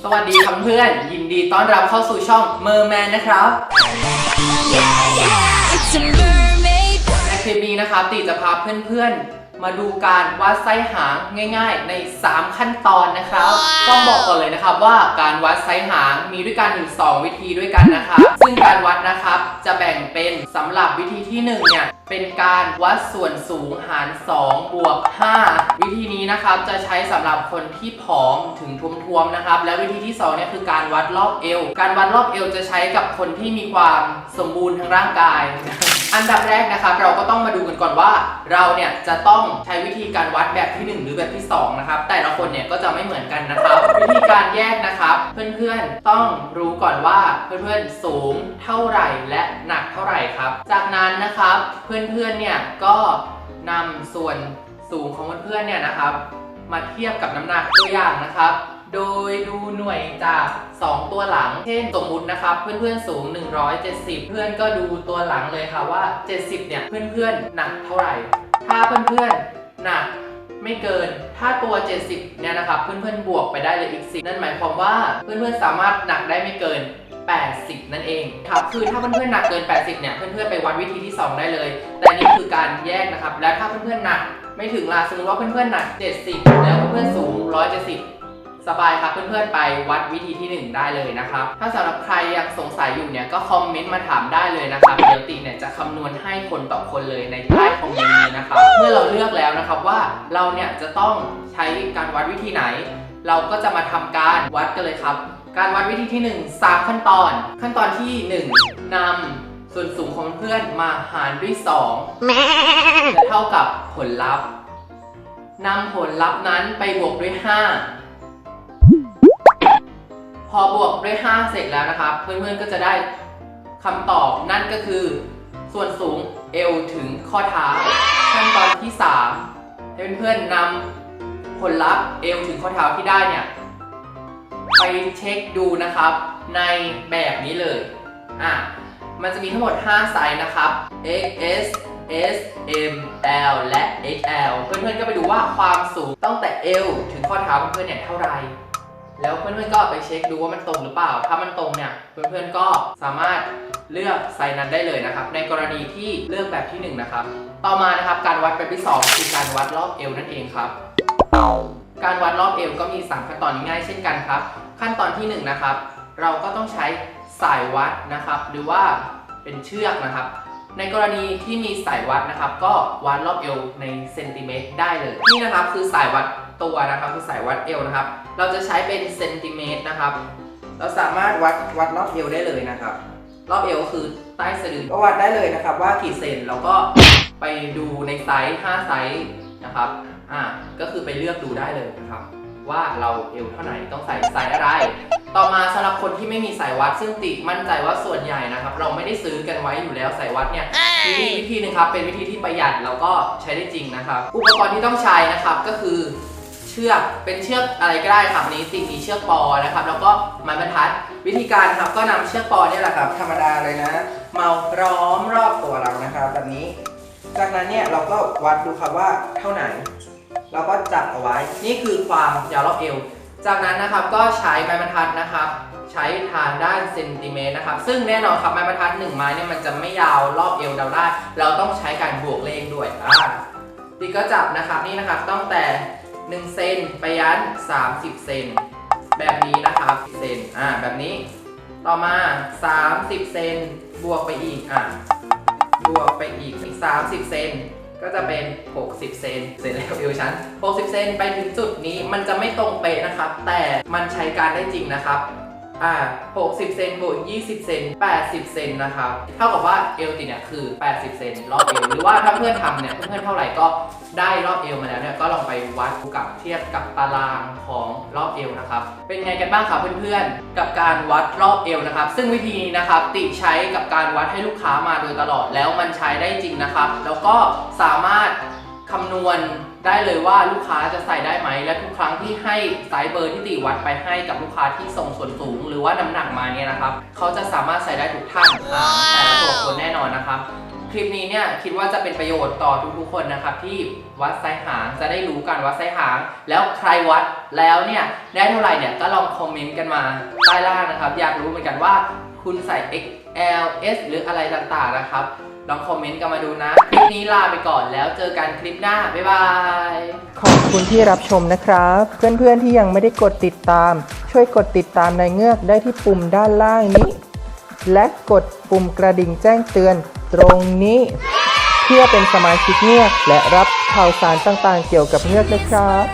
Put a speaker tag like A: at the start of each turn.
A: สวัสดีครับเพื่อน ยินดีต้อนรับเข้าสู่ช่องเมอร์แมนนะครับ
B: It's a mermaid.
A: ในคลิปนี้นะครับติจะพาเพื่อนๆ มาดูการวัดไซส์หางง่ายๆ ใน 3 ขั้นตอนนะครับ ต้องบอกก่อนเลยนะครับว่าการวัดไซส์หางมีด้วยกันถึง2วิธีด้วยกันนะครับซึ่งการวัดนะครับจะแบ่งเป็นสำหรับวิธีที่1เนี่ยเป็นการวัดส่วนสูงหาร2บวก5วิธีนี้นะครับจะใช้สำหรับคนที่ผอมถึงท้วมๆนะครับ และวิธีที่2เนี่ยคือการวัดรอบเอว การวัดรอบเอวจะใช้กับคนที่มีความสมบูรณ์ทางร่างกาย อันดับแรกนะครับเราก็ต้องมาดูกันก่อนว่า เราเนี่ยจะต้องใช้วิธีการวัดแบบที่ 1 หรือแบบที่2นะครับแต่ละคนเนี่ยก็จะไม่เหมือนกันนะครับ วิธีการแยกนะครับ เพื่อนๆต้องรู้ก่อนว่าเพื่อนๆสูงเท่าไหร่และหนักเท่าไหร่ครับ จากนั้นนะครับเพื่อนๆเนี่ยก็นำส่วนสูงของเพื่อนๆเนี่ยนะครับ มาเทียบกับน้ำหนักตัวอย่างนะครับ โดยดูหน่วยจาก 2 ตัวหลัง เช่นสมมุตินะครับ เพื่อนๆสูง 170 เพื่อนก็ดูตัวหลังเลยค่ะว่า 70 เนี่ย เพื่อนๆหนักเท่าไหร่ ถ้าเพื่อนๆหนักไม่เกิน ถ้าตัว 70 เนี่ยนะครับ เพื่อนๆบวกไปได้เลยอีก 10 นั่นหมายความว่าเพื่อนๆสามารถหนักได้ไม่เกิน 80 นั่นเองครับ คือถ้าเพื่อนๆหนักเกิน 80 เนี่ย เพื่อนๆไปวัดวิธีที่ 2 ได้เลย แต่นี่คือการแยกนะครับ และถ้าเพื่อนๆหนักไม่ถึงล่ะสมมติว่าเพื่อนๆหนัก 70 แล้วเพื่อนๆสูง 170 สบายครับเพื่อนๆไปวัดวิธีที่ 1 ได้เลยนะครับ ถ้าสำหรับใครยังสงสัยอยู่เนี่ยก็คอมเมนต์มาถามได้เลยนะครับ เดี๋ยวตีเนี่ยจะคำนวณให้คนต่อคนเลยในใต้คอมเมนต์นี้นะครับ เมื่อเราเลือกแล้วนะครับว่าเราเนี่ยจะต้องใช้การวัดวิธีไหน เราก็จะมาทำการวัดกันเลยครับ การวัดวิธีที่ 1 3 ขั้นตอน ขั้นตอนที่ 1นำส่วนสูงของเพื่อนมาหารด้วย2จะเท่ากับผลลัพธ์นำผลลัพธ์นั้นไปบวกด้วย 5 พอบวกด้วย 5 เสร็จแล้วนะครับ เพื่อนๆก็จะได้คำตอบนั่นก็คือ ส่วนสูงเอวถึงข้อเท้าขั้นตอนที่3ให้เพื่อนๆนำผลลัพธ์เอวถึงข้อเท้าที่ได้เนี่ยไปเช็คดูนะครับในแบบนี้เลยอะมันจะมีทั้งหมด 5 ไซส์นะครับ XS S M L และ XL เพื่อนๆก็ไปดูว่าความสูงตั้งแต่เอวถึงข้อเท้าเพื่อนๆเนี่ยเท่าไหร่ แล้วเพื่อนๆก็ไปเช็คดูว่ามันตรงหรือเปล่า ถ้ามันตรงเนี่ยเพื่อนๆก็สามารถเลือกไซส์นั้นได้เลยนะครับ ในกรณีที่เลือกแบบที่1นนะครับ ต่อมานะครับการวัดแบบที่2คือการวัดรอบเอวนั่นเองครับ การวัดรอบเอวก็มี 3 ขั้นตอนง่ายเช่นกันครับ ขั้นตอนที่1นะครับเราก็ต้องใช้สายวัดนะครับ หรือว่าเป็นเชือกนะครับ ในกรณีที่มีสายวัดนะครับ ก็วัดรอบเอวในเซนติเมตรได้เลย นี่นะครับคือสายวัด ตัวนะครับคือสายวัดเอวนะครับ เราจะใช้เป็นเซนติเมตรนะครับ เราสามารถวัดวัดรอบเอวได้เลยนะครับ รอบเอวคือใต้สะดือก็วัดได้เลยนะครับ ว่ากี่เซนเราก็ไปดูในไซส์5ไซส์นะครับอ่าก็คือไปเลือกดูได้เลยนะครับ ว่าเราเอวเท่าไหร่ต้องใส่ไซส์อะไร ต่อมาสำหรับคนที่ไม่มีสายวัดซึ่งติมั่นใจว่าส่วนใหญ่นะครับ เราไม่ได้ซื้อกันไว้อยู่แล้วสายวัดเนี่ยวิธีวิธีหนึงครับเป็นวิธีที่ประหยัดแล้วก็ใช้ได้จริงนะครับ อุปกรณ์ที่ต้องใช้นะครับก็คือ เชือกเป็นเชือกอะไรก็ได้ครับนี้ติมีเชือกปอนะครับ แล้วก็ไม้บรรทัดวิธีการครับก็นำเชือกปอเนี่ยแหละครับ ธรรมดาเลยนะเมาร้อมรอบตัวเรานะครับแบบนี้ จากนั้นเนี่ยเราก็วัดดูครับว่าเท่าไหร่เราก็จับเอาไว้ นี่คือความยาวรอบเอว จากนั้นนะครับก็ใช้ไม้บรรทัดนะครับ ใช้ทางด้านเซนติเมตรนะครับ ซึ่งแน่นอนครับไม้บรรทัดหนึ่งไม้เนี่ยมันจะไม่ยาวรอบเอวเราได้ เราต้องใช้การบวกเลขด้วยอ่าดีก็จับนะครับนี่นะครับตั้งแต่ 1 เซนไปยัน 30 เซนแบบนี้นะครับเซนอ่าแบบนี้ ต่อมา 30 เซนบวกไปอีกอะบวกไปอีกอีก 30 เซนก็จะเป็น 60 เซนเสร็จแล้วเอวชั้น 60 เซนไปถึงจุดนี้มันจะไม่ตรงเป๊ะนะครับ แต่มันใช้การได้จริงนะครับ อ่า60 เซนบวก20 เซน80 เซนนะครับ เท่ากับว่าเอลติเนี่ยคือ 80 เซนรอบเอวหรือว่าถ้าเพื่อนทำเนี่ยเพื่อนๆเท่าไหร่ก็ได้รอบเอวมาแล้วเนี่ยก็ลองไปวัดกับเทียบกับตารางของรอบเอวนะครับ เป็นไงกันบ้างครับเพื่อนๆ กับการวัดรอบเอวนะครับ ซึ่งวิธีนี้นะครับติใช้กับการวัดให้ลูกค้ามาโดยตลอดแล้วมันใช้ได้จริงนะครับ แล้วก็สามารถ คำนวณได้เลยว่าลูกค้าจะใส่ได้ไหม และทุกครั้งที่ให้ไซส์เบอร์ที่ตีวัดไปให้กับลูกค้าที่ส่งส่วนสูง หรือว่าน้ำหนักมาเนี่ยนะครับ เขาจะสามารถใส่ได้ทุกท่านแต่ละตัวคนแน่นอนนะครับ คลิปนี้เนี่ยคิดว่าจะเป็นประโยชน์ต่อทุกๆคนนะครับ ที่วัดไซหางจะได้รู้กันวัดไซหาง แล้วใครวัดแล้วเนี่ยได้เท่าไหร่เนี่ยก็ลองคอมเมนต์กันมาใต้ล่างนะครับ อยากรู้เหมือนกันว่าคุณใส่ XL S หรืออะไรต่างๆนะครับ ลองคอมเมนต์กันมาดูนะ คลิปนี้ลาไปก่อนแล้วเจอกันคลิปหน้า บ๊ายบาย
C: ขอบคุณที่รับชมนะครับ เพื่อนๆที่ยังไม่ได้กดติดตาม ช่วยกดติดตามในเงือกได้ที่ปุ่มด้านล่างนี้ และกดปุ่มกระดิ่งแจ้งเตือนตรงนี้ เพื่อเป็นสมาชิกเงือกและรับข่าวสารต่างๆ เกี่ยวกับเงือกนะครับ